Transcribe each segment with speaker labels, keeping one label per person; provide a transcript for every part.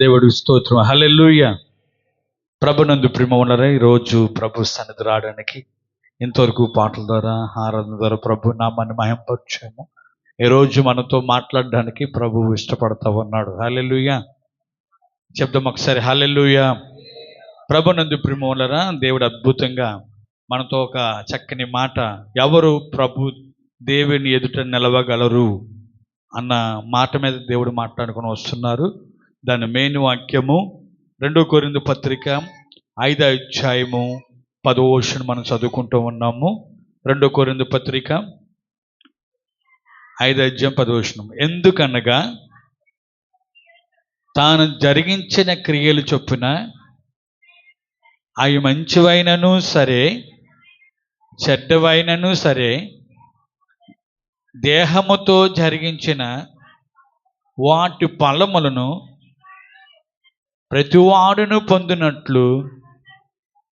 Speaker 1: దేవుడు స్తోత్రం. హల్లెలూయ. ప్రభునందు ప్రేమ ఉన్నారా ఈరోజు ప్రభు సన్నిధి రావడానికి ఇంతవరకు పాటల ద్వారా ఆరాధన ద్వారా ప్రభు నామాన్ని మహింపరిచాము. ఈరోజు మనతో మాట్లాడడానికి ప్రభు ఇష్టపడతా ఉన్నాడు. హల్లెలూయ. చెప్దాం ఒకసారి హల్లెలూయ. ప్రభునందు ప్రేమ ఉన్నారా దేవుడు అద్భుతంగా మనతో ఒక చక్కని మాట ఎవరు ప్రభు దేవుని ఎదుట నిలవగలరు అన్న మాట మీద దేవుడు మాట్లాడుకుని వస్తున్నారు. దాని మెయిన్ వాక్యము రెండో కొరిందు పత్రిక ఐదో అధ్యాయము పదో వర్షం మనం చదువుకుంటూ ఉన్నాము. రెండో కొరిందు పత్రిక ఐదో అధ్యాయం పదో వర్షం ఎందుకనగా తాను జరిగించిన క్రియలు చొప్పున అవి మంచివైనను సరే చెడ్డవైనను సరే దేహముతో జరిగించిన వాటి ఫలములను ప్రతివాడును పొందినట్లు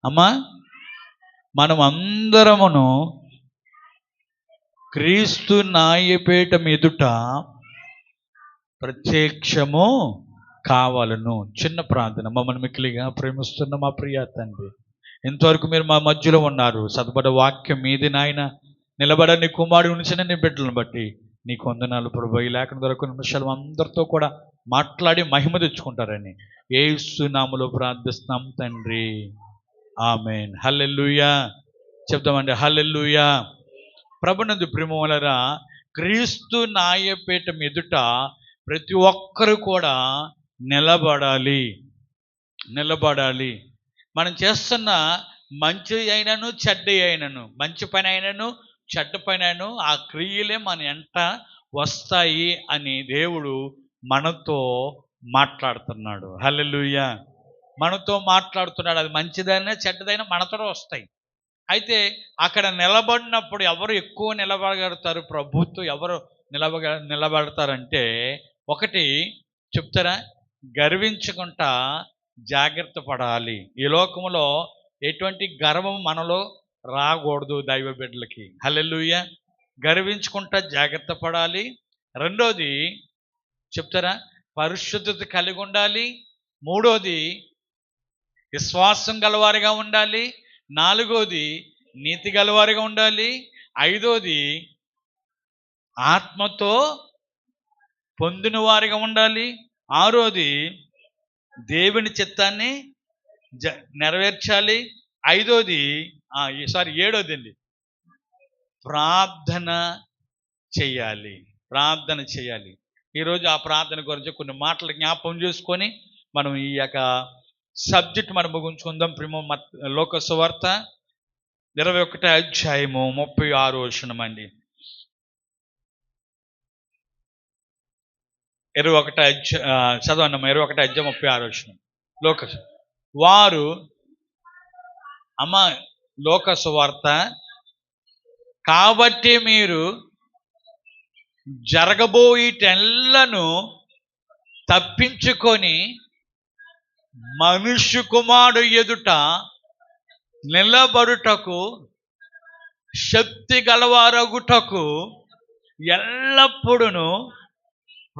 Speaker 1: అమ్మా మనం అందరమును క్రీస్తు నాయపేట ఎదుట ప్రత్యక్షము కావాలను. చిన్న ప్రార్థన. మమ్మల్ని మిక్కిలిగా ప్రేమిస్తున్న మా ప్రియ తండ్రి ఇంతవరకు మీరు మా మధ్యలో ఉన్నారు. సదబడ వాక్యం మీది నాయన. నిలబడని కుమారుడు ఉంచిన నీ బిడ్డలను బట్టి నీ కొందనాలు ప్రభు. ఈ లేఖన దొరకు నిమిషాలు అందరితో కూడా మాట్లాడి మహిమ తెచ్చుకుంటారని ఏసునాములో ప్రార్థిస్తున్నాం తండ్రి. ఆమెన్. హల్లెల్లుయా చెప్తామండి హల్లెల్లుయా ప్రభునందు ప్రేమలరా క్రీస్తు నాయపీఠం ఎదుట ప్రతి ఒక్కరు కూడా నిలబడాలి. నిలబడాలి. మనం చేస్తున్న మంచి అయినను చెడ్డ అయినను మంచి పని అయినను చెడ్డ పని ఆ క్రియలే మన ఎంట వస్తాయి అని దేవుడు మనతో మాట్లాడుతున్నాడు. హల్లెలూయ. మనతో మాట్లాడుతున్నాడు. అది మంచిదైనా చెడ్డదైనా మనతో వస్తాయి. అయితే అక్కడ నిలబడినప్పుడు ఎవరు ఎక్కువ నిలబడగలుగుతారు? ప్రభుత్వం ఎవరు నిలబగ నిలబడతారంటే ఒకటి చెప్తారా? గర్వించుకుంటా జాగ్రత్త పడాలి. ఈ లోకంలో ఎటువంటి గర్వం మనలో రాకూడదు దైవ బిడ్డలకి. హలెల్లుయ్య గర్వించుకుంటా జాగ్రత్త పడాలి. రెండోది చెప్తారా? పరిశుద్ధత కలిగి ఉండాలి. మూడోది విశ్వాసం గలవారిగా ఉండాలి. నాలుగోది నీతి గలవారిగా ఉండాలి. ఐదోది ఆత్మతో పొందిన వారిగా ఉండాలి. ఆరోది దేవుని చిత్తాన్ని జ నెరవేర్చాలి. ఐదోది ఈ- సారీ ఏడోది అండి ప్రార్థన చేయాలి. ప్రార్థన చేయాలి. ఈరోజు ఆ ప్రార్థన గురించి కొన్ని మాటలు జ్ఞాపకం చేసుకొని మనం ఈ యొక్క సబ్జెక్ట్ మనం ముగించుకుందాం. ప్రిమో మత్ లోక ఇరవై ఒకటి అధ్యాయము ముప్పై ఆరు వచనం అండి. ఇరవై ఒకటి అధ్య చదవన్నమ్మ ఇరవై ఒకటి అధ్యాయం ముప్పై ఆరు వచనం. లోక వారు అమ్మ లోక సువార్త. కాబట్టి మీరు జరగబోయేటెల్లను తప్పించుకొని మనుష్య కుమారుడు ఎదుట నిలబడుటకు శక్తి గలవారగుటకు ఎల్లప్పుడూ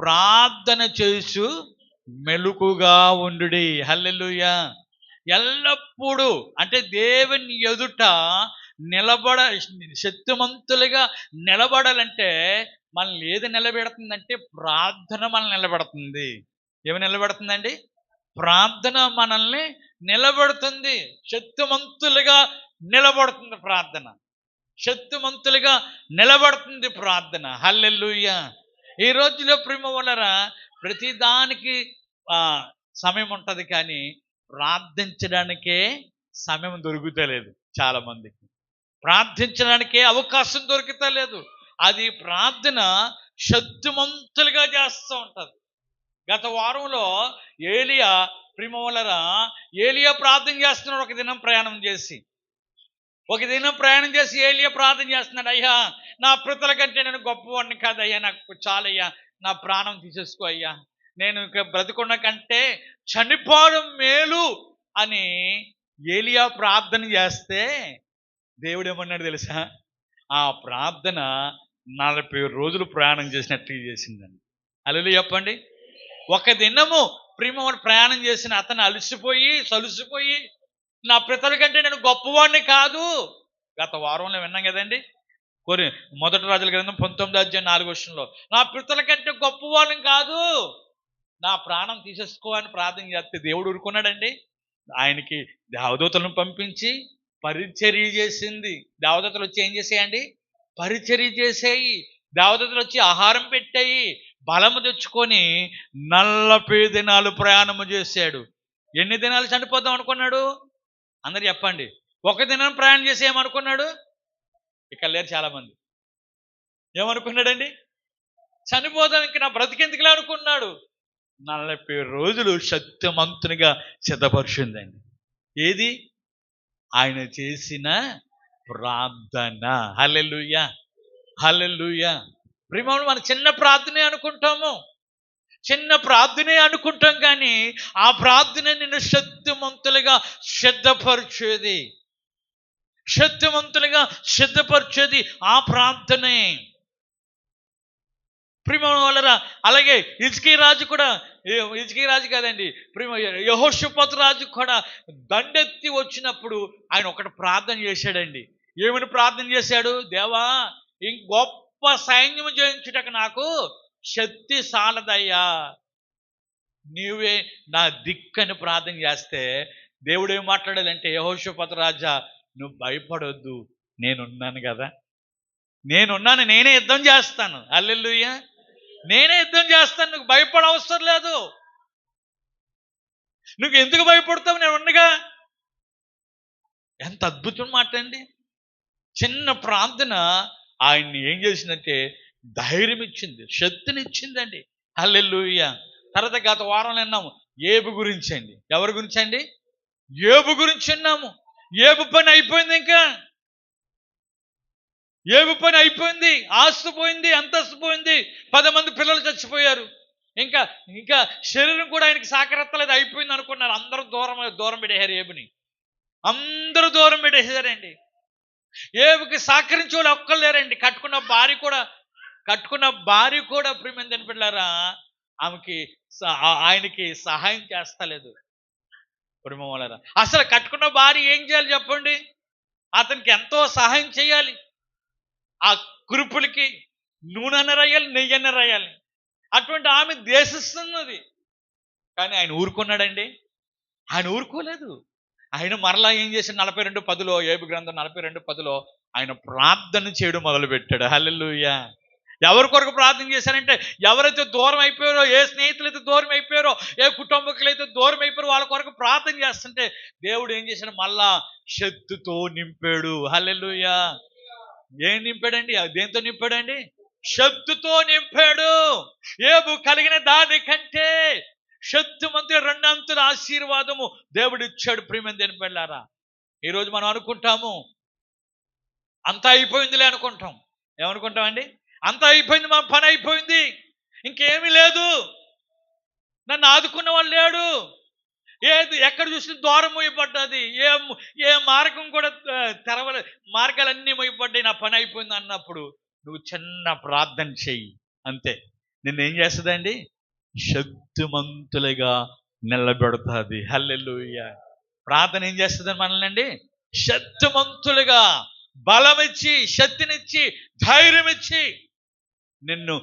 Speaker 1: ప్రార్థన చేసు మెలుకుగా ఉండుడి. హల్లెలుయా. ఎల్లప్పుడూ అంటే దేవుని ఎదుట నిలబడ శక్తిమంతులుగా నిలబడాలంటే మనల్ని ఏది నిలబెడుతుందంటే ప్రార్థన మనల్ని నిలబెడుతుంది. ఏమి నిలబెడుతుందండి? ప్రార్థన మనల్ని నిలబెడుతుంది. శక్తిమంతులుగా నిలబడుతుంది ప్రార్థన. శక్తిమంతులుగా నిలబడుతుంది ప్రార్థన. హల్లెల్లుయ్య ఈ రోజులో ప్రేమ వలన ప్రతిదానికి సమయం ఉంటుంది కానీ ప్రార్థించడానికే సమయం దొరుకుతలేదు చాలామందికి. ప్రార్థించడానికే అవకాశం దొరుకుతలేదు. అది ప్రార్థన శక్తిమంతులుగా చేస్తూ ఉంటుంది. గత వారంలో ఏలియా ప్రిమవలర ఏలియా ప్రార్థన చేస్తున్నాడు. ఒక దినం ప్రయాణం చేసి ఒక దినం ప్రయాణం చేసి ఏలియా ప్రార్థన చేస్తున్నాడు. అయ్యా నా పితల కంటే నేను గొప్పవాడిని కాదయ్యా. నాకు చాలయ్యా. నా ప్రాణం తీసేసుకో అయ్యా. నేను ఇక బ్రతికున్న కంటే చనిపోవడం మేలు అని ఏలియా ప్రార్థన చేస్తే దేవుడు ఏమన్నాడు తెలుసా? ఆ ప్రార్థన నలభై రోజులు ప్రయాణం చేసినట్టు చేసిందండి. అల్లు చెప్పండి. ఒక దినము ప్రేమ ప్రయాణం చేసిన అతను అలసిపోయి సలుసిపోయి నా పితల కంటే నేను గొప్పవాడిని కాదు. గత వారంలో విన్నాం కదండి. కోరి మొదటి రాజుల గ్రంథం పంతొమ్మిది అధ్యాయం నాలుగు వర్షంలో నా పితల కంటే గొప్పవాడిని కాదు. నా ప్రాణం తీసేసుకోవాలని ప్రార్థన చేస్తే దేవుడు ఊరుకున్నాడండి. ఆయనకి దేవదూతలను పంపించి పరిచర్య చేసింది. దేవదూతలు వచ్చి ఏం చేసేయండి? పరిచర్య చేసేయి. దేవదూతలు వచ్చి ఆహారం పెట్టాయి. బలము తెచ్చుకొని నలభై దినాలు ప్రయాణము చేశాడు. ఎన్ని దినాలు చనిపోదాం అనుకున్నాడు? అందరు చెప్పండి. ఒక దినం ప్రయాణం చేసేయమనుకున్నాడు ఇక్కడ లేరు చాలామంది. ఏమనుకున్నాడండి? చనిపోదాం ఇంక నా బ్రతికెందుకులే అనుకున్నాడు. నలభై రోజులు శక్తిమంతునిగా సిద్ధపరిచిందండి. ఏది? ఆయన చేసిన ప్రార్థన. హలెలుయ హలెలుయ ప్రేమను మన చిన్న ప్రార్థనే అనుకుంటాము. చిన్న ప్రార్థనే అనుకుంటాం కానీ ఆ ప్రార్థన నిన్ను శక్తిమంతులుగా సిద్ధపరిచేది. శక్తిమంతులుగా సిద్ధపరిచేది ఆ ప్రార్థనే. ప్రేమ వాళ్ళరా అలాగే ఇజ్కీ రాజు కూడా ఇజ్కీ రాజు కాదండి ప్రేమ యహోషపత్ రాజు కూడా దండెత్తి వచ్చినప్పుడు ఆయన ఒకటి ప్రార్థన చేశాడండి. ఏమని ప్రార్థన చేశాడు? దేవా ఇంక గొప్ప సైన్యం జయించుటకు నాకు శక్తి సాలదయ్యా. నీవే నా దిక్కని ప్రార్థన చేస్తే దేవుడు ఏం మాట్లాడాలంటే యహోషపత రాజా నువ్వు భయపడొద్దు నేనున్నాను కదా. నేనున్నాను నేనే యుద్ధం చేస్తాను. అల్లెల్లుయ్యా నేనే యుద్ధం చేస్తాను నువ్వు భయపడ అవసరం లేదు. నువ్వు ఎందుకు భయపడతావు? నేను ఉండగా. ఎంత అద్భుతం మాట అండి చిన్న ప్రార్థన ఆయన్ని ఏం చేసిందంటే ధైర్యం ఇచ్చింది శక్తిని ఇచ్చిందండి. హల్లెలూయ. తర్వాత గత వారంలో విన్నాము ఏబు గురించి అండి. ఎవరి గురించి అండి? ఏబు గురించి విన్నాము. ఏబు పని అయిపోయింది ఇంకా. ఏవి పని అయిపోయింది ఆస్తు పోయింది అంతస్తు పోయింది పది మంది పిల్లలు చచ్చిపోయారు. ఇంకా ఇంకా శరీరం కూడా ఆయనకి సాకరెత్తలేదు అయిపోయింది అనుకున్నారు. అందరూ దూరం దూరం పెట్టేశారు ఏబుని. అందరూ దూరం పెట్టేశారండి. ఏబుకి సహకరించే వాళ్ళు ఒక్కరు లేరండి. కట్టుకున్న భార్య కూడా కట్టుకున్న భార్య కూడా ప్రియమైన తినిపెళ్ళారా ఆమెకి ఆయనకి సహాయం చేస్తలేదు. ప్రేమ వాళ్ళరా అసలు కట్టుకున్న భార్య ఏం చేయాలి చెప్పండి? అతనికి ఎంతో సహాయం చేయాలి. ఆ కురుపులకి నూనెన రాయాలి నెయ్యన రాయాలి అటువంటి ఆమె దేశిస్తున్నది. కానీ ఆయన ఊరుకున్నాడండి. ఆయన ఊరుకోలేదు. ఆయన మరలా ఏం చేశాడు నలభై రెండు పదిలో ఏబు గ్రంథం నలభై రెండు పదిలో ఆయన ప్రార్థన చేయడం మొదలుపెట్టాడు. హల్లెలూయా. ఎవరి కొరకు ప్రార్థన చేశారంటే ఎవరైతే దూరం అయిపోయారో ఏ స్నేహితులైతే దూరం అయిపోయారో ఏ కుటుంబకులైతే దూరం అయిపోయారో వాళ్ళ కొరకు ప్రార్థన చేస్తుంటే దేవుడు ఏం చేశాడు? మళ్ళా శక్తితో నింపాడు. హల్లెలూయా. ఏం నింపాడండి? దేంతో నింపాడండి? శక్తితో నింపాడు. ఏబు కలిగిన దానికంటే మంత్రి రెండంతుల ఆశీర్వాదము దేవుడు ఇచ్చాడు ప్రియమైన దేని వెళ్ళారా ఈరోజు మనం అనుకుంటాము అంతా అయిపోయిందిలే అనుకుంటాం. ఏమనుకుంటామండి? అంతా అయిపోయింది మా పని అయిపోయింది. ఇంకేమీ లేదు. నన్ను ఆదుకున్న వాళ్ళు లేడు. ఏది ఎక్కడ చూసినా ద్వారం మోయబడ్డది. ఏ ఏ మార్గం కూడా తెరవలే మార్గాలన్నీ మోయబడ్డాయి. నా పని అయిపోయింది అన్నప్పుడు నువ్వు చిన్న ప్రార్థన చెయ్యి. అంతే. నిన్నేం చేస్తుందండి? శక్తిమంతులుగా నిలబెడుతుంది. హల్లెలుయ్య ప్రార్థన ఏం చేస్తుంది మనల్ని అండి? శక్తిమంతులుగా బలమిచ్చి శక్తినిచ్చి ధైర్యం ఇచ్చి నిన్ను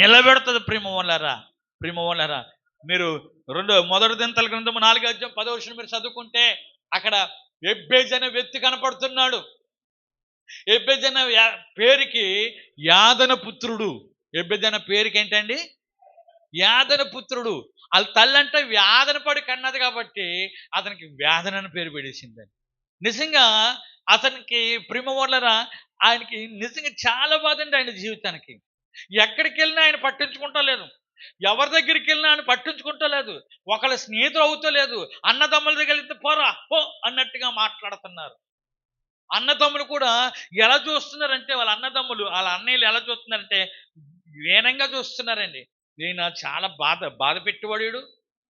Speaker 1: నిలబెడుతుంది ప్రేమ వల్లరా ప్రేమ వల్లరా మీరు రెండు మొదటి దింతల గ్రంథము నాలుగు అధ్యాయం పదో మీరు చదువుకుంటే అక్కడ ఎబ్బేజ్ అనే వ్యక్తి కనపడుతున్నాడు. ఎబ్బేజ్ అనే పేరుకి యాదన పుత్రుడు. ఎబ్బేజ్ అనే పేరుకి ఏంటండి? యాదన పుత్రుడు. వాళ్ళ తల్లి అంటే వ్యాధన పడి కన్నది కాబట్టి అతనికి వ్యాధన అని పేరు పెట్టేసిందని. నిజంగా అతనికి ప్రేమ ఆయనకి నిజంగా చాలా బాధ అండి ఆయన జీవితానికి. ఎక్కడికి వెళ్ళినా ఆయన పట్టించుకుంటలేదు. ఎవరి దగ్గరికి వెళ్ళినా అని పట్టించుకుంటలేదు ఒకళ్ళ స్నేహితులు అవుతలేదు అన్నదమ్ముల దగ్గర వెళ్తే పోరా పో అన్నట్టుగా మాట్లాడుతున్నారు. అన్నదమ్ములు కూడా ఎలా చూస్తున్నారంటే వాళ్ళ అన్నదమ్ములు వాళ్ళ అన్నయ్యలు ఎలా చూస్తున్నారంటే వేనంగా చూస్తున్నారండి. ఈయన చాలా బాధ బాధ పెట్టేవాడు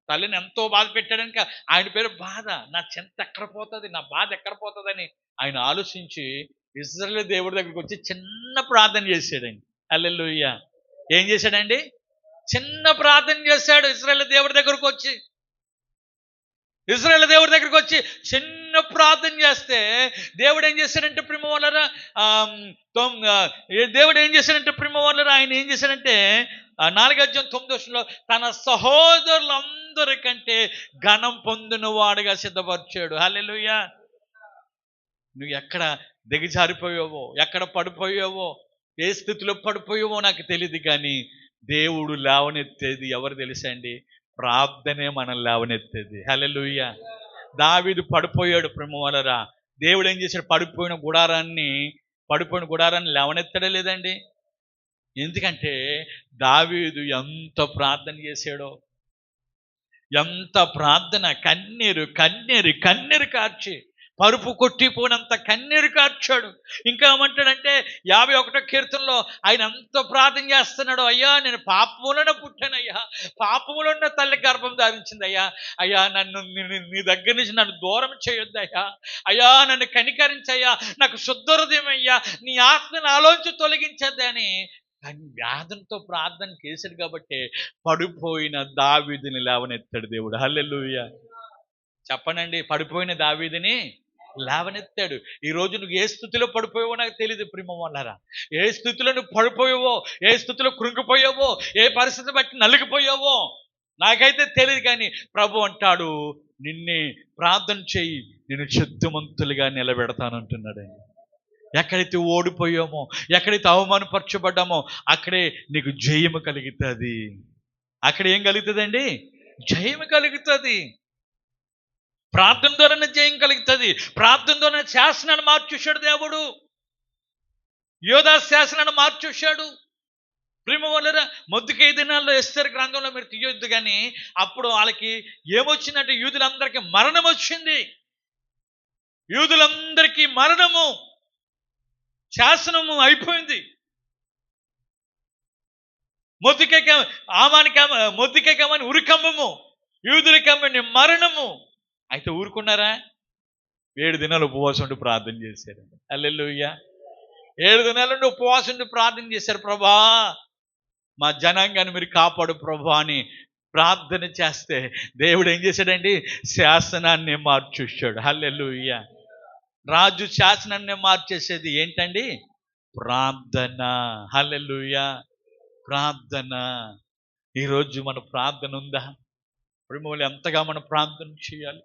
Speaker 1: తల్లిని ఎంతో బాధ పెట్టాడని ఆయన పేరు బాధ. నా చింత ఎక్కడ పోతుంది? నా బాధ ఎక్కడ పోతుందని. ఆయన ఆలోచించి ఇజ్రాయల్ దేవుడి దగ్గరికి వచ్చి చిన్న ప్రార్థన చేశాడండి. అల్లెల్లుయ్య ఏం చేశాడండి? చిన్న ప్రార్థన చేశాడు ఇస్రాయేల్ దేవుడి దగ్గరకు వచ్చి. ఇజ్రాయల్ దేవుడి దగ్గరికి వచ్చి చిన్న ప్రార్థన చేస్తే దేవుడు ఏం చేశాడంటే ప్రిమ వాళ్ళరా దేవుడు ఏం చేశాడంటే ప్రిమ ఆయన ఏం చేశాడంటే నాలుగజ్యం తొమ్మిది వర్షంలో తన సహోదరులందరికంటే ఘనం పొందిన వాడుగా సిద్ధపరిచాడు. హలెలుయ నువ్వు ఎక్కడ దిగజారిపోయావో ఎక్కడ పడిపోయావో ఏ స్థితిలో పడిపోయావో నాకు తెలియదు కానీ దేవుడు లేవనెత్తేది ఎవరు తెలుసండి? ప్రార్థనే మనం లేవనెత్తేది. హలలుయ్య దావీదు పడిపోయాడు ప్రేమవలరా. దేవుడు ఏం చేశాడు? పడిపోయిన గుడారాన్ని పడిపోయిన గుడారాన్ని లేవనెత్తడే లేదండి. ఎందుకంటే దావీదు ఎంత ప్రార్థన చేశాడో ఎంత ప్రార్థన కన్నీరు కన్నీరు కన్నీరు కార్చి పరుపు కొట్టిపోనంత కన్నీరు కార్చాడు. ఇంకా ఏమంటాడంటే యాభై ఒకటో కీర్తనలో ఆయన ఎంతో ప్రార్థన చేస్తున్నాడు అయ్యా నేను పాపములన పుట్టానయ్యా. పాపములున్న తల్లి గర్భం ధారించింది అయ్యా అయ్యా నన్ను నీ- దగ్గర నుంచి నన్ను దూరం చేయొద్దు అయ్యా అయ్యా నన్ను కనికరించయ్యా. నాకు శుద్ధ హృదయం అయ్యా. నీ ఆత్మను ఆలోచించి తొలగించద్దు అని. కానీ వ్యాధులతో ప్రార్థన చేశాడు కాబట్టి పడిపోయిన దావీదిని లేవనెత్తాడు దేవుడు. హల్లెలూయా. చెప్పనండి పడిపోయిన దావీదిని లేవనెత్తాడు. ఈ రోజు నువ్వు ఏ స్థితిలో పడిపోయావో నాకు తెలియదు ప్రేమ వల్లరా ఏ స్థితిలో నువ్వు పడిపోయావో ఏ స్థితిలో కృంగిపోయావో ఏ పరిస్థితి బట్టి నలిగిపోయావో నాకైతే తెలియదు కానీ ప్రభు అంటాడు నిన్నే ప్రార్థన చేయి నేను శుద్ధమంతులుగా నిలబెడతానంటున్నాడండి ఎక్కడైతే ఓడిపోయామో ఎక్కడైతే అవమానపరచబడ్డామో అక్కడే నీకు జయము కలుగుతుంది. అక్కడ ఏం కలుగుతుందండి? జయము కలుగుతుంది. ప్రార్థన ద్వారానే జయం కలుగుతుంది. ప్రార్థన ద్వారానే శాసనాన్ని మార్చేశాడు దేవుడు. యోధా శాసనాన్ని మార్చేశాడు. ప్రేమ వల్ల మొద్దుకే దినాల్లో ఎస్తారు గ్రంథంలో మీరు తీయొద్దు కానీ అప్పుడు వాళ్ళకి ఏమొచ్చిందంటే యూదులందరికీ మరణం వచ్చింది. యూదులందరికీ మరణము శాసనము అయిపోయింది. మొద్దుకేక ఆమానికి మొద్దుకేకమని ఉరికమ్మము యూదులకమ్మని మరణము. అయితే ఊరుకున్నారా? ఏడు దినాలు ఉపవాసం ఉండి ప్రార్థన చేశారండి. అల్లెలుయ్య ఏడు దినాల నుండి ఉపవాసం ఉండి ప్రార్థన చేశారు ప్రభా. మా జనాంగాన్ని మీరు కాపాడు ప్రభా అని ప్రార్థన చేస్తే దేవుడు ఏం చేశాడండి? శాసనాన్ని మార్చుచ్చాడు హల్లెలూయ. రాజు శాసనాన్ని మార్చేసేది ఏంటండి? ప్రార్థన. హల్లెలూయ. ప్రార్థన. ఈరోజు మన ప్రార్థన ఉందా? ప్రేమలు ఎంతగా మనం ప్రార్థన చేయాలి?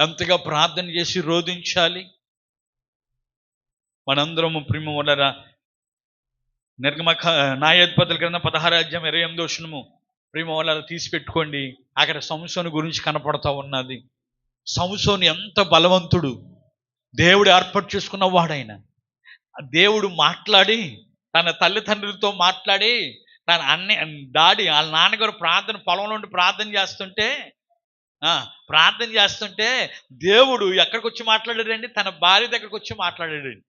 Speaker 1: ఎంతగా ప్రార్థన చేసి రోధించాలి. మనందరము ప్రేమ వలన నిర్గమ న్యాయాధిపతుల క్రింద పదహారు అధ్యాయం ఇరవై ఎనిమిది వచనము ప్రేమ వలన తీసిపెట్టుకోండి. అక్కడ సంసోను గురించి కనపడతా ఉన్నది. సంసోను ఎంత బలవంతుడు. దేవుడు ఏర్పాటు చేసుకున్న వాడైన. దేవుడు మాట్లాడి తన తల్లిదండ్రులతో మాట్లాడి తన అన్ని డాడీ వాళ్ళ నాన్నగారు ప్రార్థన పొలంలో ఉండి ప్రార్థన చేస్తుంటే ప్రార్థన చేస్తుంటే దేవుడు ఎక్కడికి వచ్చి మాట్లాడాడండి? తన భార్య దగ్గరకు వచ్చి మాట్లాడాడండి.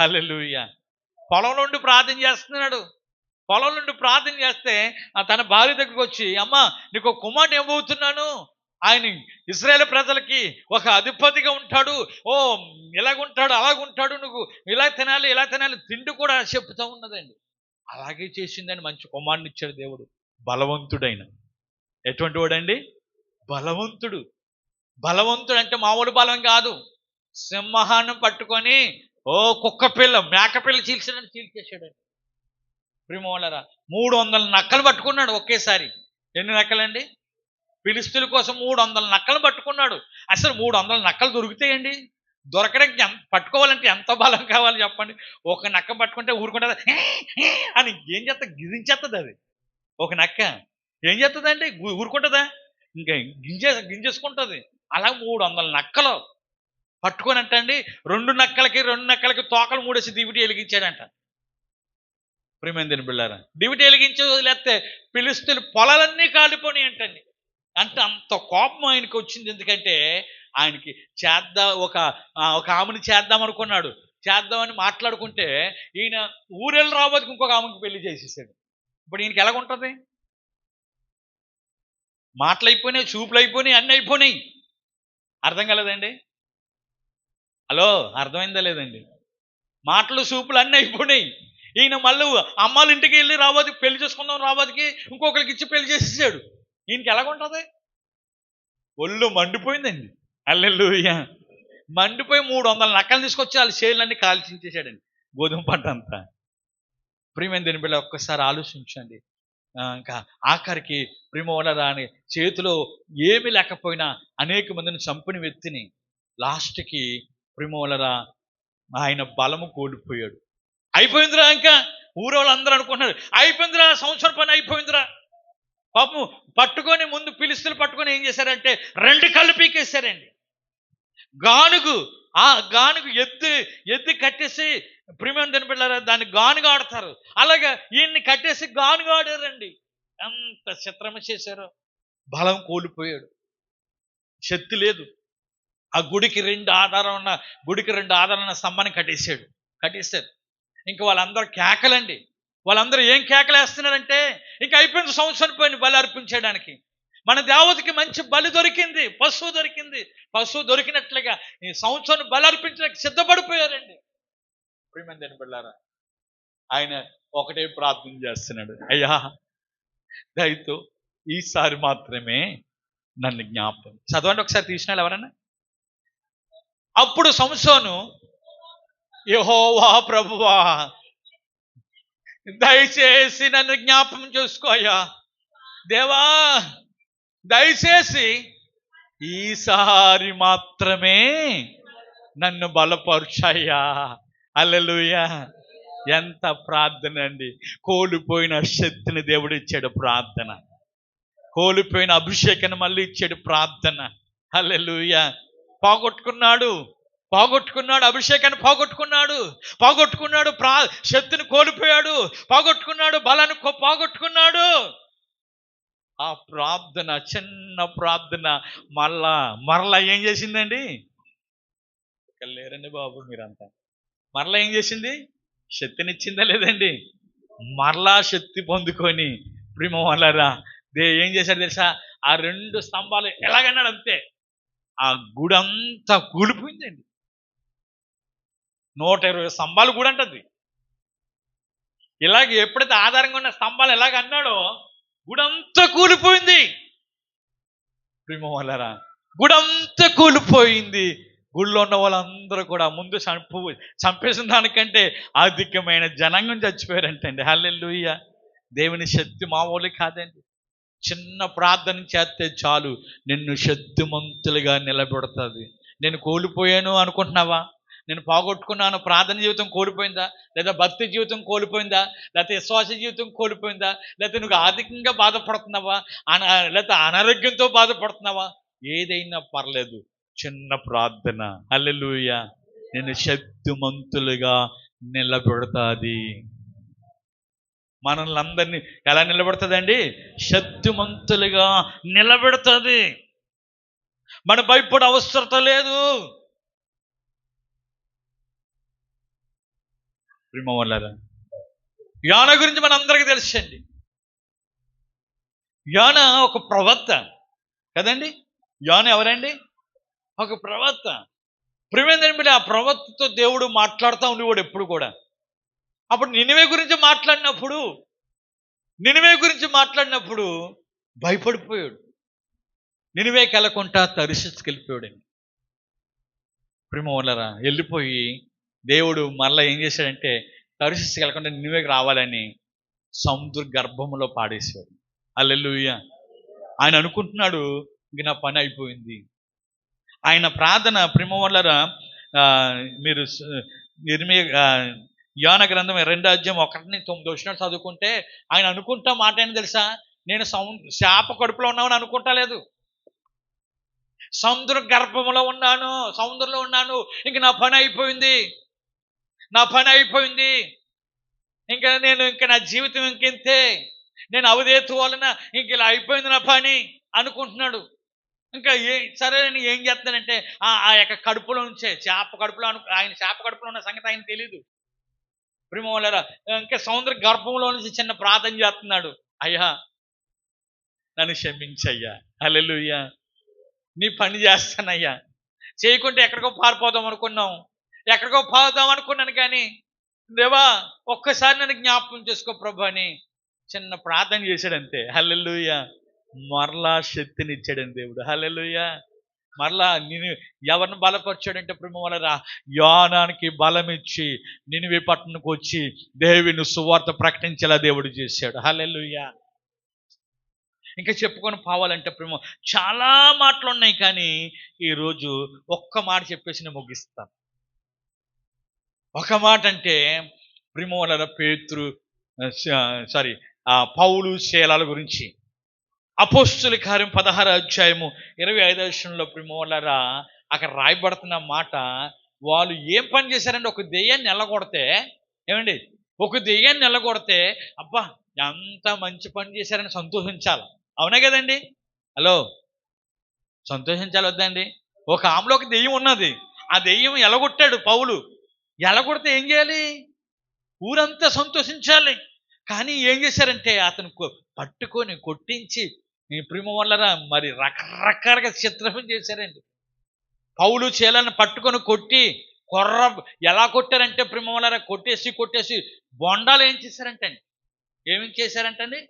Speaker 1: హలెలుయ్య పొలం నుండి ప్రార్థన చేస్తున్నాడు. పొలం నుండి ప్రార్థన చేస్తే ఆ తన భార్య దగ్గరకు వచ్చి అమ్మ నీకు ఒక ఏమవుతున్నాను ఆయన ఇస్రాయేల్ ప్రజలకి ఒక అధిపతిగా ఉంటాడు. ఓ ఇలాగుంటాడు అలాగుంటాడు నువ్వు ఇలా తినాలి ఇలా తినాలి తిండి కూడా చెప్తా ఉన్నదండి. అలాగే చేసిందని మంచి కుమారుని ఇచ్చాడు దేవుడు. బలవంతుడైన. ఎటువంటి వాడండి? బలవంతుడు. బలవంతుడు అంటే మామూలు బలం కాదు. సింహాన్ని పట్టుకొని ఓ కుక్క పిల్ల మేక పిల్ల చీల్చాడని చీల్చేసాడు ప్రిమోలరా మూడు వందల నక్కలు పట్టుకున్నాడు ఒకేసారి. ఎన్ని నక్కలండి? పిలిస్తుల కోసం మూడు వందల నక్కలు పట్టుకున్నాడు. అసలు మూడు వందల నక్కలు దొరుకుతాయండి? దొరకడానికి ఎంత పట్టుకోవాలంటే ఎంత బలం కావాలి చెప్పండి? ఒక నక్క పట్టుకుంటే ఊరుకుంటుంది అని ఏం చేస్తా గిరించేస్తుంది అది. ఒక నక్క ఏం చేస్తుందండి ఊరుకుంటుందా? గింజే గింజేసుకుంటుంది. అలా మూడు వందల నక్కలు. పట్టుకొని అంటండి రెండు నక్కలకి రెండు నక్కలకి తోకలు మూడేసి దివిటి వెలిగించాడంట. ప్రేమేందిని బిళ్ళారా దివిటి వెలిగించి వదిలేస్తే పిలుస్తులు పొలాలన్నీ కాలిపోయి అంటండి. అంటే అంత కోపం ఆయనకి వచ్చింది. ఎందుకంటే ఆయనకి చేద్దా ఒక ఒక ఆమెను చేద్దాం అనుకున్నాడు. చేద్దామని మాట్లాడుకుంటే ఈయన ఊరెళ్ళి రాబోతుకు ఇంకొక ఆమెకి పెళ్ళి చేసేసాడు. ఇప్పుడు ఈయనకి ఎలాగుంటుంది? మాటలు అయిపోయినాయి చూపులు అయిపోయినాయి అన్నీ అయిపోయినాయి అర్థం కలదండి? హలో అర్థమైందా లేదండి? మాటలు చూపులు అన్నీ అయిపోయినాయి ఈయన మళ్ళీ అమ్మాళ్ళ ఇంటికి వెళ్ళి రావద్దు పెళ్ళి చేసుకుందాం రావద్దుకి ఇంకొకరికి ఇచ్చి పెళ్ళి చేసేసాడు. ఈయనకి ఎలాగుంటుంది ఒళ్ళు మండిపోయిందండి. అల్లెల్లు మండిపోయి మూడు వందల నక్కలు తీసుకొచ్చి వాళ్ళ షేర్లన్నీ కాల్చించేసాడండి గోధుమ పంట అంతా. ప్రియమైన దీని బిడ్డ ఒక్కసారి ఆలోచించండి. ఇంకా ఆఖరికి ప్రేమ అని చేతిలో ఏమి లేకపోయినా అనేక మందిని చంపిన వ్యక్తిని లాస్ట్కి ప్రేమ ఆయన బలము కోల్పోయాడు. అయిపోయిందిరా ఇంకా? ఊరోళ్ళు అందరూ అనుకున్నారు అయిపోయిందిరా సంవత్సరం పని అయిపోయిందిరా. పాపం పట్టుకొని ముందు పిలుస్తులు పట్టుకొని ఏం చేశారంటే రెండు కళ్ళు పీకేశారండి. గానుగు ఆ గానుగు ఎద్దు ఎద్దు కట్టేసి ప్రీమియం తినబిళ్ళారా దాన్ని గానుగా ఆడతారు అలాగే ఈయన్ని కట్టేసి గానుగా ఆడారండి ఎంత చిత్రమ చేశారో. బలం కోల్పోయాడు. శక్తి లేదు. ఆ గుడికి రెండు ఆధారం ఉన్న గుడికి రెండు ఆధారం ఉన్న స్తంభాన్ని కట్టేశాడు. కట్టేశారు. ఇంకా వాళ్ళందరూ కేకలండి. వాళ్ళందరూ ఏం కేకలేస్తున్నారంటే ఇంకా అయిపోయింది సంవత్సరం పోయిన బలి అర్పించడానికి. మన దేవతకి మంచి బలి దొరికింది పశువు దొరికింది. పశువు దొరికినట్లుగా ఈ సంవత్సరం బలి అర్పించడానికి సిద్ధపడిపోయారండి. ప్రియమంది బిళ్ళారా ఆయన ఒకటే ప్రార్థన చేస్తున్నాడు. అయ్యా దయతో ఈసారి మాత్రమే నన్ను జ్ఞాపకం చదవండి ఒకసారి తీసినాడు ఎవరన్నా? అప్పుడు సంసోను యహోవా ప్రభువా దయచేసి నన్ను జ్ఞాపకం చూసుకోయా అయ్యా. దేవా దయచేసి ఈసారి మాత్రమే నన్ను బలపరుచయ్యా అల్లెలుయా. ఎంత ప్రార్థన అండి. కోల్పోయిన శక్తిని దేవుడు ఇచ్చాడు ప్రార్థన. కోల్పోయిన అభిషేకాన్ని మళ్ళీ ఇచ్చాడు ప్రార్థన. అల్లెలుయా. పోగొట్టుకున్నాడు. పోగొట్టుకున్నాడు అభిషేకాన్ని పోగొట్టుకున్నాడు. పోగొట్టుకున్నాడు ప్రా శక్తిని కోల్పోయాడు. పోగొట్టుకున్నాడు బలాన్ని పోగొట్టుకున్నాడు. ఆ ప్రార్థన చిన్న ప్రార్థన మళ్ళా మరలా ఏం చేసిందండి? ఇక్కడ లేరండి బాబు మీరంతా. మరలా ఏం చేసింది? శక్తినిచ్చిందా లేదండి? మరలా శక్తి పొందుకొని ప్రేమ వల్లరా దే ఏం చేశాడు తెలుసా? ఆ రెండు స్తంభాలు ఎలాగన్నాడు అంతే. ఆ గుడి అంతా కూలిపోయిందండి. నూట ఇరవై స్తంభాలు గుడి అంటది. ఇలాగ ఎప్పుడైతే ఆధారంగా ఉన్న స్తంభాలు ఎలాగ అన్నాడో గుడంతా కూలిపోయింది. ప్రేమ వల్లరా గుడంతా కూలిపోయింది. గుళ్ళో ఉన్న వాళ్ళందరూ కూడా ముందు చంపు చంపేసిన దానికంటే ఆర్థికమైన జనాంగం చచ్చిపోయారంటండి. హల్లెల్లుయ్య దేవుని శక్తి మామూలు కాదండి. చిన్న ప్రార్థన చేస్తే చాలు. నిన్ను శక్తిమంతులుగా నిలబెడుతుంది. నేను కోల్పోయాను అనుకుంటున్నావా? నేను పోగొట్టుకున్నాను. ప్రార్థన జీవితం కోల్పోయిందా? లేదా భక్తి జీవితం కోల్పోయిందా? లేకపోతే విశ్వాస జీవితం కోల్పోయిందా? లేకపోతే నువ్వు ఆర్థికంగా బాధపడుతున్నావా? అన లేకపోతే అనారోగ్యంతో బాధపడుతున్నావా? ఏదైనా పర్లేదు. చిన్న ప్రార్థన. అల్లెలుయ నేను శక్తిమంతులుగా నిలబెడతాది. మనల్ని అందరినీ ఎలా నిలబెడుతుందండి? శక్తిమంతులుగా నిలబెడుతుంది. మన భయపడే అవసరత లేదు. ప్రేమ యాన గురించి మన అందరికీ తెలుసండి. యాన ఒక ప్రవక్త. కదండి? యాన ఎవరండి? ఒక ప్రవక్త. ప్రేమేంద్రుడు ఆ ప్రవక్తతో దేవుడు మాట్లాడుతూ ఉండేవాడు ఎప్పుడు కూడా. అప్పుడు నినివే గురించి మాట్లాడినప్పుడు నినివే గురించి మాట్లాడినప్పుడు భయపడిపోయాడు. నినివేకి వెళ్ళకుండా తరిసికి ప్రేమ వల్లరా వెళ్ళిపోయి దేవుడు మళ్ళీ ఏం చేశాడంటే తరిసికి వెళ్ళకుండా నినివేకి రావాలని సముద్ర గర్భంలో పాడేశాడు. అల్లెలుయ్య ఆయన అనుకుంటున్నాడు ఇంక నా పని అయిపోయింది. ఆయన ప్రార్థన ప్రిమవల్లర మీరు స- నిర్మి యోన గ్రంథం రెండో అధ్యాయం ఒకటిని తొమ్మిది వచ్చినట్టు చదువుకుంటే ఆయన అనుకుంటా మాట ఏంటి తెలుసా? నేను సౌ శాప కడుపులో ఉన్నామని అనుకుంటా లేదు. సముద్ర గర్భంలో ఉన్నాను సముద్రంలో ఉన్నాను ఇంక నా పని అయిపోయింది. నా పని అయిపోయింది. ఇంకా నేను ఇంకా నా జీవితం ఇంకెంతే నేను అవధేతు వలన ఇంక ఇలా అయిపోయింది నా పని అనుకుంటున్నాడు. ఇంకా ఏ సరే నేను ఏం చేస్తానంటే ఆ ఆ యొక్క కడుపులో ఉంచే చేప కడుపులో అను ఆయన చేప కడుపులో ఉన్న సంగతి ఆయన తెలియదు ప్రేమవల్లరా ఇంకా సౌందర్య గర్భంలో నుంచి చిన్న ప్రార్థన చేస్తున్నాడు. అయ్యా నన్ను క్షమించయ్యా. హల్లెలూయా. నీ పని చేస్తానయ్యా. చేయకుంటే ఎక్కడికో పారిపోదాం అనుకున్నాం. ఎక్కడికో పోదాం అనుకున్నాను కానీ దేవా ఒక్కసారి నన్ను జ్ఞాపకం చేసుకో ప్రభు అని చిన్న ప్రార్థన చేశాడంతే. అంతే మరలా శక్తినిచ్చాడని దేవుడు. హల్లెలూయ. మరలా నేను ఎవరిని బలపరిచాడంటే ప్రభు వలరా యానానికి బలం ఇచ్చి నినివే పట్టణకు వచ్చి దేవుని సువార్త ప్రకటించేలా దేవుడు చేశాడు. హల్లెలూయ. ఇంకా చెప్పుకొని పోవాలంటే ప్రేమ చాలా మాటలు ఉన్నాయి కానీ ఈరోజు ఒక్క మాట చెప్పేసి నేను ముగిస్తాను. ఒక మాట అంటే ప్రిమోలర పేతృ సారీ ఆ పౌలు శేలాల గురించి. అపోస్తుల కార్యం పదహారు అధ్యాయము ఇరవై ఐదు విషయంలో ప్రిమోలరా అక్కడ రాయబడుతున్న మాట వాళ్ళు ఏం పని చేశారంటే ఒక దెయ్యాన్ని నిలగొడితే ఏమండి? ఒక దెయ్యాన్ని నిలగొడితే అబ్బా ఎంత మంచి పని చేశారని సంతోషించాలి. అవునా కదండి? హలో? సంతోషించాలి వద్దండి? ఒక ఆమెలో ఒక దెయ్యం ఉన్నది. ఆ దెయ్యం ఎలగొట్టాడు పౌలు. ఎలగొడితే ఏం చేయాలి? ఊరంతా సంతోషించాలి. కానీ ఏం చేశారంటే అతను పట్టుకొని కొట్టించి నీ ప్రేమ వల్లరా మరి రకరకాలుగా చిత్రం చేశారండి. పౌలు చీలను పట్టుకొని కొట్టి కొర్ర ఎలా కొట్టారంటే ప్రేమ వల్లరా కొట్టేసి కొట్టేసి బొండాలు ఏం చేశారంటండి. ఏమేం చేశారంటండి?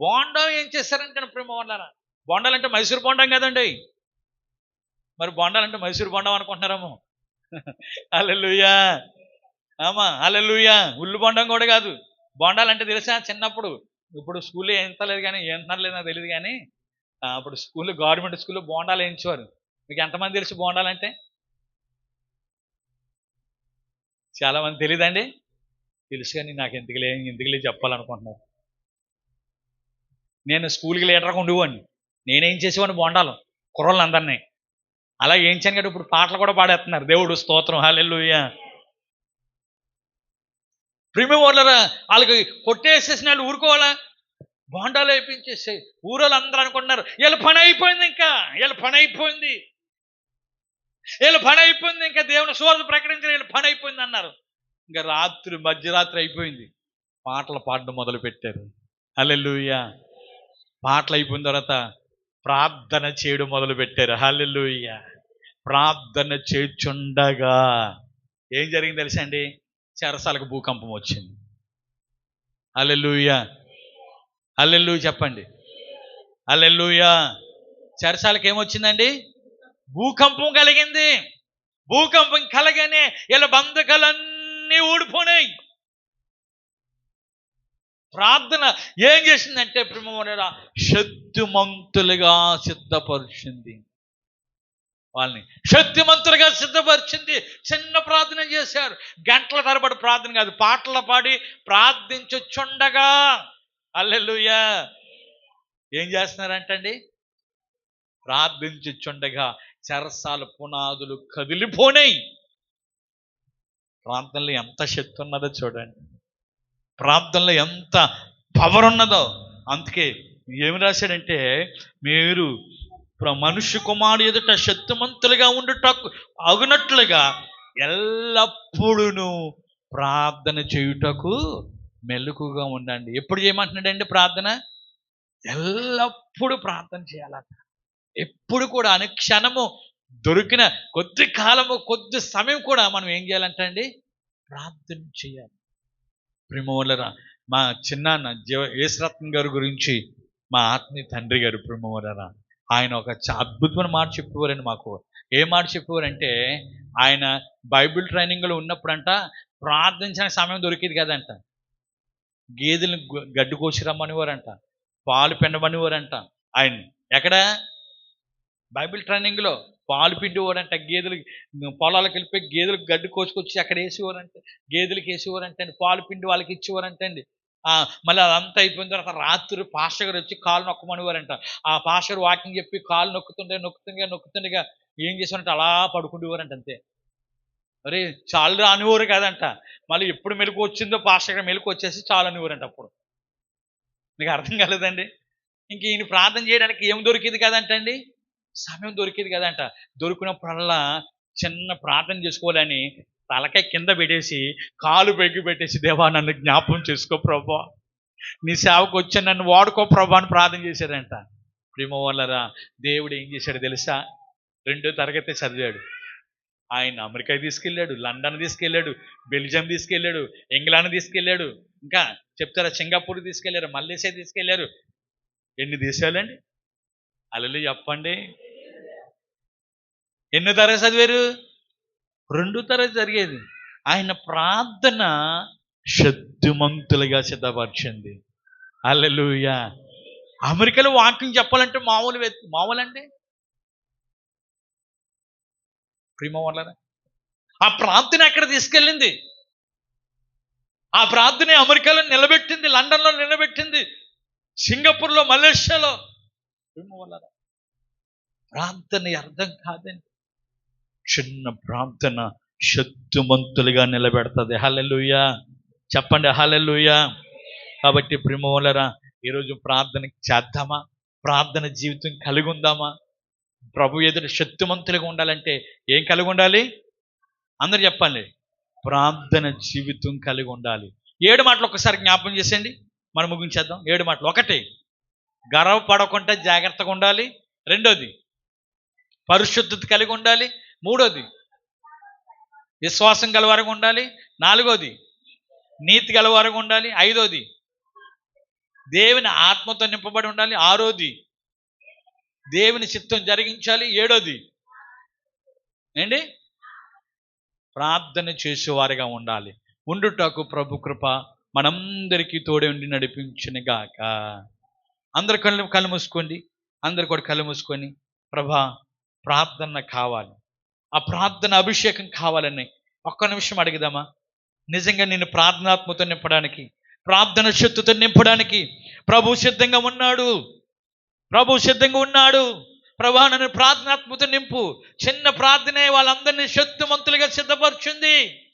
Speaker 1: బోండం ఏం చేశారంటే ప్రేమ వల్లరా? బొండాలంటే మైసూర్ బొండం కదండి. మరి బొండాలంటే మైసూర్ బొండం అనుకుంటున్నారేమో. అల్లెలుయా ఆమా అల్లెలుయా ఉల్లు బొండం కూడా కాదు. బొండాలంటే తెలుసా చిన్నప్పుడు ఇప్పుడు స్కూల్లో ఎంతలేదు కానీ ఏంటున్నారు లేదో తెలియదు కానీ అప్పుడు స్కూల్లో గవర్నమెంట్ స్కూల్లో బోండాలు వేయించేవారు. మీకు ఎంతమంది తెలుసు బోండాలంటే? చాలామంది తెలియదండి తెలుసు కానీ నాకు ఎందుకులే ఎందుకులే చెప్పాలనుకుంటున్నారు. నేను స్కూల్కి లీటర్గా ఉండేవాడిని. నేనేం చేసేవాడిని బోండాలు కుర్రోళ్ళందరినీ. అలా ఏం చేయను కదా ఇప్పుడు పాటలు కూడా పాడేస్తున్నారు. దేవుడు స్తోత్రం హాలెల్లుయ్యా ప్రీమియం వాళ్ళరా వాళ్ళకి కొట్టేసేసిన వాళ్ళు ఊరుకోవాలా? బోండాలు వేయించేసి ఊరోళ్ళు అందరూ అనుకుంటున్నారు వీళ్ళ పని అయిపోయింది ఇంకా వీళ్ళ పని అయిపోయింది వీళ్ళ పని అయిపోయింది ఇంకా దేవుని సువార్త ప్రకటించిన వీళ్ళ పని అయిపోయింది అన్నారు. ఇంకా రాత్రి మధ్యరాత్రి అయిపోయింది. పాటలు పాడడం మొదలు పెట్టారు హల్లెలూయా. పాటలు అయిపోయిన తర్వాత ప్రార్థన చేయడం మొదలు పెట్టారు హల్లెలూయా. ప్రార్థన చేర్చుండగా ఏం జరిగింది తెలుసా అండి? చెరసాలకు భూకంపం వచ్చింది. అల్లెల్లుయా అల్లెల్లు చెప్పండి. అల్లెల్లుయా చెరసాలకు ఏమొచ్చిందండి? భూకంపం కలిగింది. భూకంపం కలగానే ఇలా బంధకాలన్నీ ఊడిపోయినాయి ప్రార్థన ఏం చేసిందంటే ప్రేమ శక్తిమంతులుగా సిద్ధపరిచింది. వాళ్ళని. శక్తిమంతులుగా సిద్ధపరిచింది చిన్న ప్రార్థన చేశారు. గంటల తరబడి ప్రార్థన కాదు పాటలు పాడి ప్రార్థించుచుండగా. అల్లెలుయ్యా ఏం చేస్తున్నారంటండి? ప్రార్థించుచుండగా. చెరసాల పునాదులు కదిలిపోనాయి. ప్రార్థనలో ఎంత శక్తి ఉన్నదో చూడండి. ప్రార్థనలో ఎంత పవర్ ఉన్నదో. అందుకే ఏమి రాశాడంటే మీరు మనుష్య కుమారుడు ఎదుట శక్తిమంతులుగా ఉండుటకు అగునట్లుగా ఎల్లప్పుడూ ప్రార్థన చేయుటకు మెలకుగా ఉండండి. ఎప్పుడు చేయమంటున్నాడండి ప్రార్థన? ఎల్లప్పుడూ ప్రార్థన చేయాలట. ఎప్పుడు కూడా అనుక్షణము దొరికిన కొద్ది కాలము కొద్ది సమయం కూడా మనం ఏం చేయాలంటే అండి ప్రార్థన చేయాలి. ప్రేమవలరా మా చిన్నాన్న జీవ యేసరత్న గారి గురించి మా ఆత్మీయ తండ్రి గారు ప్రేమవలరా ఆయన ఒక అద్భుతమైన మాట చెప్పేవారండి మాకు. ఏ మాట చెప్పేవారంటే ఆయన బైబిల్ ట్రైనింగ్లో ఉన్నప్పుడంట ప్రార్థించిన సమయం దొరికేది కదంట. గేదెలను గడ్డు గడ్డి కోసి రమ్మనివారంట. పాలు పిండమనివారంట. ఆయన ఎక్కడ? బైబిల్ ట్రైనింగ్లో. పాలు పిండేవారంట గేదెలు పొలాలకు వెళ్ళిపోయి గేదెలకు గడ్డి కోసుకొచ్చి అక్కడ వేసేవారంట గేదెలకు వేసేవారంట పాలు పిండి వాళ్ళకి ఇచ్చేవారంట అండి. మళ్ళీ అదంతా అయిపోయిన తర్వాత రాత్రి పాస్టర్ గారు వచ్చి కాలు నొక్కమనివారంట. ఆ పాస్టర్ వాకింగ్ చెప్పి కాలు నొక్కుతుండే నొక్కుతుండగా నొక్కుతుండగా ఏం చేశారంటే అలా పడుకుండేవారంట అంతే. అరే చాలు రానివారు కాదంట. మళ్ళీ ఎప్పుడు మెలకు వచ్చిందో పాస్టర్ గారు మెలకు వచ్చేసి చాలు అనేవారంట అప్పుడు. మీకు అర్థం కాలేదండి? ఇంక ఈయన ప్రార్థన చేయడానికి ఏం దొరికింది కదంటండి సమయం దొరికింది కదంట. దొరికినప్పుడల్లా చిన్న ప్రార్థన చేసుకోవాలని తలకాయ కింద పెట్టేసి కాలు పెగ్గి పెట్టేసి దేవా నన్ను జ్ఞాపం చేసుకో ప్రభా. నీ సేవకు వచ్చి నన్ను వాడుకో ప్రభా అని ప్రార్థన చేశారంట ప్రేమ వల్లరా దేవుడు ఏం చేశాడు తెలుసా? రెండో తరగతి చదివాడు. ఆయన అమెరికా తీసుకెళ్ళాడు లండన్ తీసుకెళ్ళాడు బెల్జియం తీసుకెళ్ళాడు ఇంగ్లాండ్ తీసుకెళ్ళాడు. ఇంకా చెప్తారా సింగపూర్ తీసుకెళ్ళారు మలేషియా తీసుకెళ్ళారు. ఎన్ని దేశాలండి? అలలు చెప్పండి. ఎన్నో తరగతి చదివారు? రెండు తరగతి జరిగేది. ఆయన ప్రార్థన శక్తిమంతులుగా సిద్ధపరిచింది. అల్లెలుయ అమెరికాలో వాక్యం చెప్పాలంటే మామూలు మామూలు అండి ప్రేమ ఆ ప్రార్థన ఎక్కడ తీసుకెళ్ళింది? ఆ ప్రార్థన అమెరికాలో నిలబెట్టింది లండన్లో నిలబెట్టింది సింగపూర్లో మలేషియాలో. ప్రేమ ప్రార్థన అర్థం కాదండి. చిన్న ప్రార్థన శక్తిమంతులుగా నిలబెడుతుంది. హల్లెలూయా. చెప్పండి హల్లెలూయా. కాబట్టి ప్రిమోలరా ఈరోజు ప్రార్థన చేద్దామా? ప్రార్థన జీవితం కలిగి ఉందామా ప్రభు ఎదుట శక్తిమంతులుగా ఉండాలంటే ఏం కలిగి ఉండాలి అందరు చెప్పండి. ప్రార్థన జీవితం కలిగి ఉండాలి ఏడు మాటలు ఒకసారి జ్ఞాపం చేసేయండి. మనం ముగించేద్దాం. ఏడు మాటలు. ఒకటి గర్వపడకుండా జాగ్రత్తగా ఉండాలి. రెండోది పరిశుద్ధత కలిగి ఉండాలి మూడోది విశ్వాసం గలవారుగా ఉండాలి. నాలుగోది నీతి గలవారుగా ఉండాలి. ఐదోది దేవుని ఆత్మతో నింపబడి ఉండాలి. ఆరోది దేవుని చిత్తం జరిగించాలి. ఏడోది ఏంటి? ప్రార్థన చేసేవారిగా ఉండాలి. ఉండుటకు ప్రభు కృప మనందరికీ తోడే ఉండి నడిపించిన గాక. అందరు కళ్ళు కళ్ళు మూసుకోండి. అందరు కూడా కళ్ళు మూసుకొని ప్రభా ప్రార్థన కావాలి. ఆ ప్రార్థన అభిషేకం కావాలని. ఒక్క నిమిషం అడుగుదామా? నిజంగా నేను ప్రార్థనాత్మతో నింపడానికి ప్రార్థన శక్తితో నింపడానికి ప్రభు సిద్ధంగా ఉన్నాడు. ప్రభు సిద్ధంగా ఉన్నాడు. ప్రభా నన్ను ప్రార్థనాత్మతో నింపు. చిన్న ప్రార్థనే వాళ్ళందరినీ శక్తిమంతులుగా సిద్ధపరిచింది.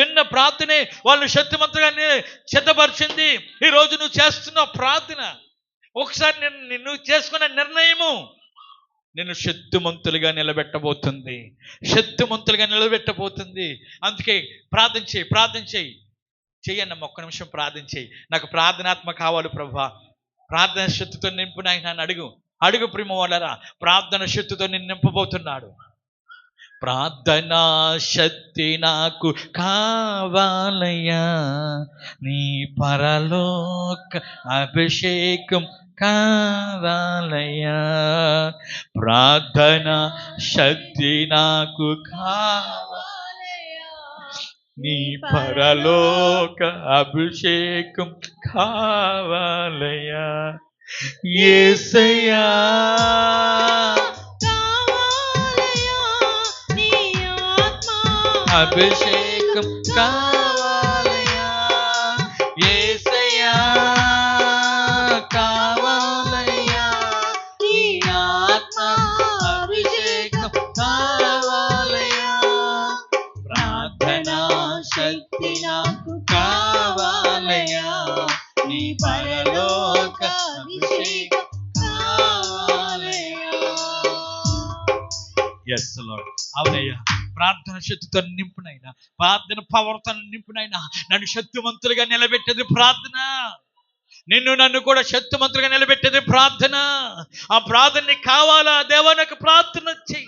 Speaker 1: చిన్న ప్రార్థనే వాళ్ళు శక్తిమంతులుగా సిద్ధపరిచింది. ఈరోజు నువ్వు చేస్తున్న ప్రార్థన. ఒకసారి నేను నువ్వు చేసుకున్న నిర్ణయము నిన్ను శక్తిమంతులుగా నిలబెట్టబోతుంది. శక్తిమంతులుగా నిలబెట్టబోతుంది. అందుకే ప్రార్థన చేయి ప్రార్థన చేయి. చెయ్యండి ఒక్క నిమిషం ప్రార్థన చేయి. నాకు ప్రార్థనాత్మ కావాలి ప్రభా. ప్రార్థన శక్తితో నింపు నాయన అడుగు. అడుగు ప్రేమ వాళ్ళరా ప్రార్థన శక్తితో నిన్ను నింపబోతున్నాడు. ప్రార్థనా శక్తి నాకు కావాలయ్యా. నీ పరలోక అభిషేకం కావాలయ్యా. ప్రార్థన శక్తి నాకు నీ పరలోక అభిషేకం కావాలయ్యా. ఏసయ్యా. అభిషేకం కావాలయ్యా శక్తి నాకు కావాలయా నీ పరలోక అభిషేకం ఎస్ అవునయ్యా. ప్రార్థన శక్తితో నింపునైనా ప్రార్థన పవర్తో నింపునైనా నన్ను శక్తివంతులుగా నిలబెట్టేది ప్రార్థన. నిన్ను నన్ను కూడా శక్తివంతులుగా నిలబెట్టేది ప్రార్థన. ఆ ప్రార్థన కావాలా? దేవా నాకు ప్రార్థన చెయ్యి.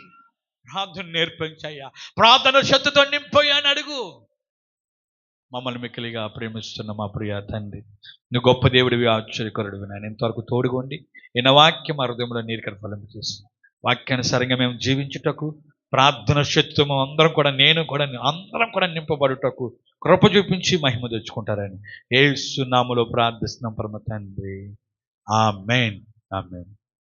Speaker 1: ప్రార్థన నేర్పించయ్యా. ప్రార్థన శక్తితో నింపోయా అని అడుగు. మమ్మల్ని మిక్కిలిగా ప్రేమిస్తున్న మా ప్రియ తండ్రి. నువ్వు గొప్ప దేవుడివి ఆశ్చర్యకరుడివి నేను ఇంతవరకు తోడుకోండి ఇన్న వాక్యం హృదయంలో నీరు ఫలింపు చేసి వాక్యానుసారంగా మేము జీవించుటకు ప్రార్థన శక్తితో అందరం కూడా నేను కూడా అందరం కూడా నింపబడుటకు కృప చూపించి మహిమ తెచ్చుకుంటారని ఏసునాములో ప్రార్థిస్తున్నాం పరమ తండ్రి. ఆమెన్. ఆమెన్.